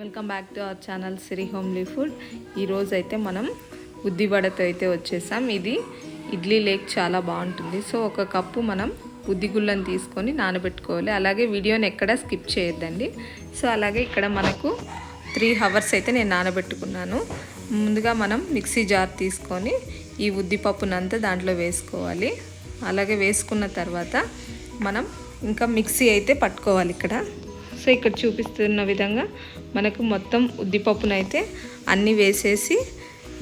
Welcome back to our channel Siri homely food. ఈరోజు అయితే మనం ఉద్దివడతో అయితే వచ్చేసాం. ఇది ఇడ్లీ లేక్ చాలా బాగుంటుంది. సో ఒక కప్పు మనం ఉద్దిగుళ్ళని తీసుకొని నానబెట్టుకోవాలి. అలాగే వీడియోని ఎక్కడ స్కిప్ చేయొద్దండి. సో అలాగే ఇక్కడ మనకు త్రీ హవర్స్ అయితే నేను నానబెట్టుకున్నాను. ముందుగా మనం మిక్సీ జార్ తీసుకొని ఈ ఉద్దిపప్పునంతా దాంట్లో వేసుకోవాలి. అలాగే వేసుకున్న తర్వాత మనం ఇంకా మిక్సీ అయితే పట్టుకోవాలి ఇక్కడ. సో ఇక్కడ చూపిస్తున్న విధంగా మనకు మొత్తం ఉద్దిపప్పునైతే అన్నీ వేసేసి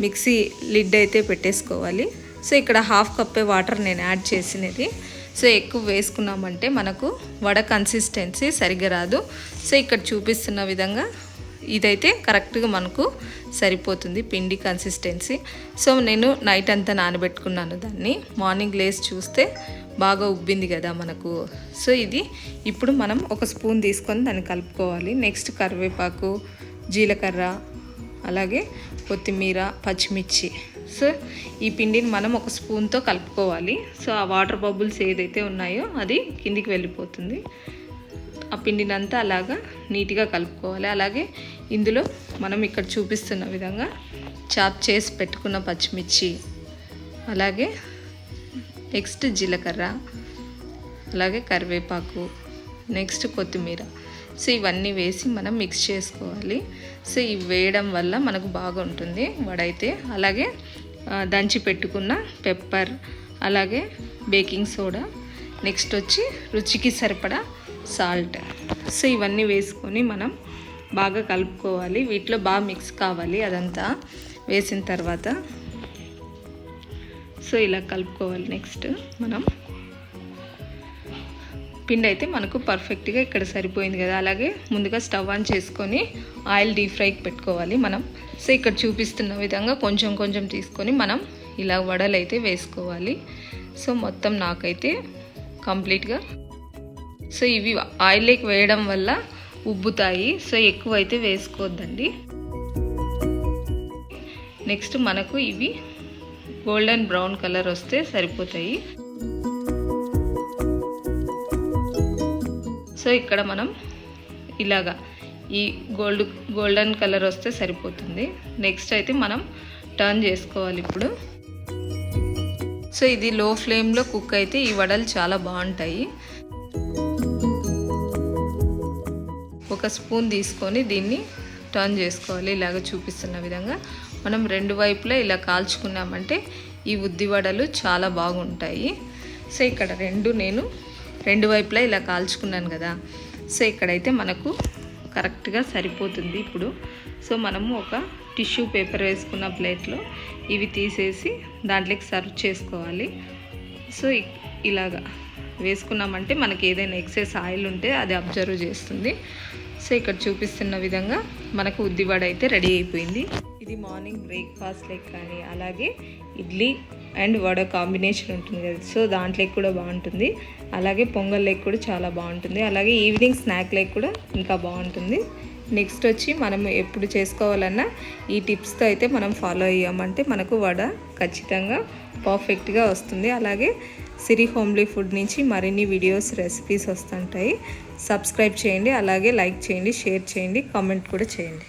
మిక్సీ లిడ్ అయితే పెట్టేసుకోవాలి. సో ఇక్కడ హాఫ్ కప్పే వాటర్ నేను యాడ్ చేసినది. సో ఎక్కువ వేసుకున్నామంటే మనకు వడ కన్సిస్టెన్సీ సరిగ్గా రాదు. సో ఇక్కడ చూపిస్తున్న విధంగా ఇదైతే కరెక్ట్గా మనకు సరిపోతుంది పిండి కన్సిస్టెన్సీ సో నేను నైట్ అంతా నానబెట్టుకున్నాను దాన్ని. మార్నింగ్ లేస్ చూస్తే బాగా ఉబ్బింది కదా మనకు. సో ఇది ఇప్పుడు మనం ఒక స్పూన్ తీసుకొని దాన్ని కలుపుకోవాలి. నెక్స్ట్ కరివేపాకు జీలకర్ర అలాగే కొత్తిమీర పచ్చిమిర్చి. సో ఈ పిండిని మనం ఒక స్పూన్తో కలుపుకోవాలి. సో ఆ వాటర్ బబుల్స్ ఏదైతే ఉన్నాయో అది కిందికి వెళ్ళిపోతుంది. ఆ పిండినంతా అలాగా నీట్గా కలుపుకోవాలి. అలాగే ఇందులో మనం ఇక్కడ చూపిస్తున్న విధంగా చాప్ చేసి పెట్టుకున్న పచ్చిమిర్చి అలాగే నెక్స్ట్ జీలకర్ర అలాగే కరివేపాకు నెక్స్ట్ కొత్తిమీర. సో ఇవన్నీ వేసి మనం మిక్స్ చేసుకోవాలి. సో ఇవి వేయడం వల్ల మనకు బాగుంటుంది వడైతే. అలాగే దంచి పెట్టుకున్న పెప్పర్ అలాగే బేకింగ్ సోడా నెక్స్ట్ వచ్చి రుచికి సరిపడా సాల్ట్. సో ఇవన్నీ వేసుకొని మనం బాగా కలుపుకోవాలి. వీటిలో బాగా మిక్స్ కావాలి అదంతా వేసిన తర్వాత. సో ఇలా కలుపుకోవాలి నెక్స్ట్ మనం. పిండి అయితే మనకు పర్ఫెక్ట్గా ఇక్కడ సరిపోయింది కదా. అలాగే ముందుగా స్టవ్ ఆన్ చేసుకొని ఆయిల్ డీప్ ఫ్రైకి పెట్టుకోవాలి మనం. సో ఇక్కడ చూపిస్తున్న విధంగా కొంచెం కొంచెం తీసుకొని మనం ఇలా వడలు అయితే వేసుకోవాలి. సో మొత్తం నాకైతే కంప్లీట్గా సో ఇవి ఆయిల్లోకి వేయడం వల్ల ఉబ్బుతాయి. సో ఎక్కువ అయితే వేసుకోవద్దండి. నెక్స్ట్ మనకు ఇవి గోల్డెన్ బ్రౌన్ కలర్ వస్తే సరిపోతాయి. సో ఇక్కడ మనం ఇలాగా ఈ గోల్డ్ గోల్డెన్ కలర్ వస్తే సరిపోతుంది. నెక్స్ట్ అయితే మనం టర్న్ చేసుకోవాలి ఇప్పుడు. సో ఇది లో ఫ్లేమ్లో కుక్ అయితే ఈ వడలు చాలా బాగుంటాయి. ఒక స్పూన్ తీసుకొని దీన్ని టర్న్ చేసుకోవాలి. ఇలాగ చూపిస్తున్న విధంగా. మనం రెండు వైపులా ఇలా కాల్చుకున్నామంటే ఈ ఉద్ది వడలు చాలా బాగుంటాయి. సో ఇక్కడ రెండు నేను రెండు వైపులా ఇలా కాల్చుకున్నాను కదా. సో ఇక్కడైతే మనకు కరెక్ట్గా సరిపోతుంది ఇప్పుడు. సో మనము ఒక టిష్యూ పేపర్ వేసుకున్న ప్లేట్లో ఇవి తీసేసి దాంట్లోకి సర్వ్ చేసుకోవాలి. సో ఇలాగా వేసుకున్నామంటే మనకి ఏదైనా ఎక్సెస్ ఆయిల్ ఉంటే అది అబ్జర్వ్ చేస్తుంది. సో ఇక్కడ చూపిస్తున్న విధంగా మనకు ఉద్దివడ అయితే రెడీ అయిపోయింది. ఇది మార్నింగ్ బ్రేక్ఫాస్ట్ లెక్ కానీ అలాగే ఇడ్లీ అండ్ వడ కాంబినేషన్ ఉంటుంది కదా. సో దాంట్లో కూడా బాగుంటుంది. అలాగే పొంగల్ లెక్ కూడా చాలా బాగుంటుంది. అలాగే ఈవినింగ్ స్నాక్ లెక్ కూడా ఇంకా బాగుంటుంది. నెక్స్ట్ వచ్చి మనం ఎప్పుడు చేసుకోవాలన్నా ఈ టిప్స్తో అయితే మనం ఫాలో అయ్యామంటే మనకు వడ ఖచ్చితంగా పర్ఫెక్ట్గా వస్తుంది. అలాగే సిరి హోమ్లీ ఫుడ్ నుంచి మరిన్ని వీడియోస్ రెసిపీస్ వస్తుంటాయి. సబ్స్క్రైబ్ చేయండి అలాగే లైక్ చేయండి షేర్ చేయండి కామెంట్ కూడా చేయండి.